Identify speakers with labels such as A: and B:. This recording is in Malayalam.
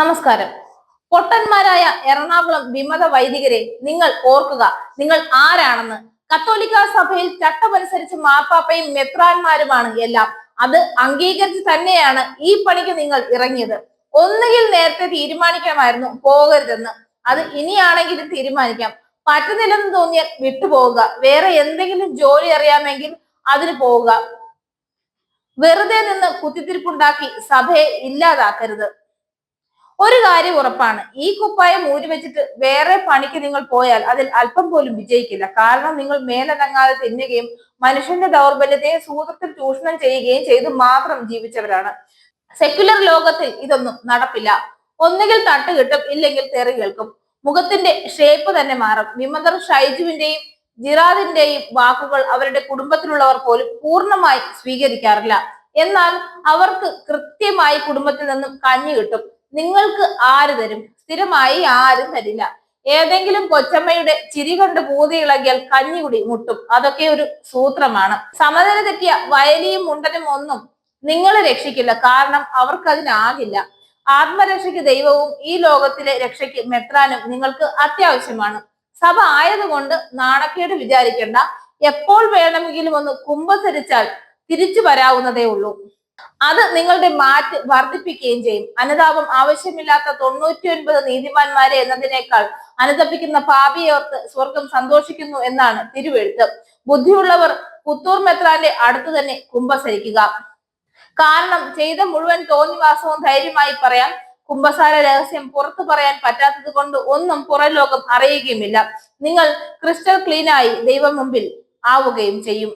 A: നമസ്കാരം. പൊട്ടന്മാരായ എറണാകുളം വിമത വൈദികരെ നിങ്ങൾ ഓർക്കുക. നിങ്ങൾ ആരാണെന്ന്? കത്തോലിക്ക സഭയിൽ ചട്ടമനുസരിച്ച് മാർപ്പാപ്പയും മെത്രാന്മാരുമാണ് എല്ലാം. അത് അംഗീകരിച്ച് തന്നെയാണ് ഈ പണിക്ക് നിങ്ങൾ ഇറങ്ങിയത്. ഒന്നുകിൽ നേരത്തെ തീരുമാനിക്കാമായിരുന്നു പോകരുതെന്ന്. അത് ഇനിയാണെങ്കിലും തീരുമാനിക്കാം. പറ്റുന്നില്ലെന്ന് തോന്നിയാൽ വിട്ടുപോവുക. വേറെ എന്തെങ്കിലും ജോലി അറിയാമെങ്കിൽ അതിന് പോവുക. വെറുതെ നിന്ന് കുത്തിത്തിരിപ്പുണ്ടാക്കി സഭയെ ഇല്ലാതാക്കരുത്. ഒരു കാര്യം ഉറപ്പാണ്. ഈ കുപ്പായം ഊരി വെച്ചിട്ട് വേറെ പണിക്ക് നിങ്ങൾ പോയാൽ അതിൽ അല്പം പോലും വിജയിക്കില്ല. കാരണം നിങ്ങൾ മേലനങ്ങാതെ തിന്നുകയും മനുഷ്യന്റെ ദൗർബല്യത്തെ സൂത്രത്തിൽ ചൂഷണം ചെയ്യുകയും ചെയ്ത് മാത്രം ജീവിച്ചവരാണ്. സെക്യുലർ ലോകത്തിൽ ഇതൊന്നും നടപ്പില്ല. ഒന്നുകിൽ തട്ട് കിട്ടും ഇല്ലെങ്കിൽ തെറി കേൾക്കും. മുഖത്തിന്റെ ഷേപ്പ് തന്നെ മാറും. വിമതർ ഷൈജുവിന്റെയും ജിറാദിന്റെയും വാക്കുകൾ അവരുടെ കുടുംബത്തിലുള്ളവർ പോലും പൂർണമായി സ്വീകരിക്കാറില്ല. എന്നാൽ അവർക്ക് കൃത്യമായി കുടുംബത്തിൽ നിന്നും കഞ്ഞി കിട്ടും. നിങ്ങൾക്ക് ആര് തരും? സ്ഥിരമായി ആരും തരില്ല. ഏതെങ്കിലും കൊച്ചമ്മയുടെ ചിരി കണ്ട് പൂതി ഇളകിയാൽ കഞ്ഞികുടി മുട്ടും. അതൊക്കെ ഒരു സൂത്രമാണ്. സമനില തെറ്റിയ വയലിയും മുണ്ടനും ഒന്നും നിങ്ങളെ രക്ഷിക്കില്ല. കാരണം അവർക്കതിനാകില്ല. ആത്മരക്ഷയ്ക്ക് ദൈവവും ഈ ലോകത്തിലെ രക്ഷയ്ക്ക് മെത്രാനും നിങ്ങൾക്ക് അത്യാവശ്യമാണ്. സഭ ആയതുകൊണ്ട് നാണക്കേട് വിചാരിക്കേണ്ട. എപ്പോൾ വേണമെങ്കിലും ഒന്ന് കുമ്പസരിച്ചാൽ തിരിച്ചു വരാവുന്നതേ ഉള്ളൂ. അത് നിങ്ങളുടെ മാറ്റ് വർദ്ധിപ്പിക്കുകയും ചെയ്യും. അനുതാപം ആവശ്യമില്ലാത്ത തൊണ്ണൂറ്റി ഒൻപത് നീതിമാന്മാരെ എന്നതിനേക്കാൾ അനുതപിക്കുന്ന പാപിയോർത്ത് സ്വർഗം സന്തോഷിക്കുന്നു എന്നാണ് തിരുവെഴുത്ത്. ബുദ്ധിയുള്ളവർ പുത്തൂർ മെത്രാന്റെ അടുത്ത് തന്നെ കുംഭസരിക്കുക കാരണം ചെയ്ത മുഴുവൻ തോന്നിവാസവും ധൈര്യമായി പറയാം കുംഭസാര രഹസ്യം പുറത്തു പറയാൻ പറ്റാത്തത് കൊണ്ട് ഒന്നും പുറം ലോകം അറിയുകയുമില്ല. നിങ്ങൾ ക്രിസ്റ്റൽ ക്ലീനായി ദൈവം മുമ്പിൽ ആവുകയും ചെയ്യും.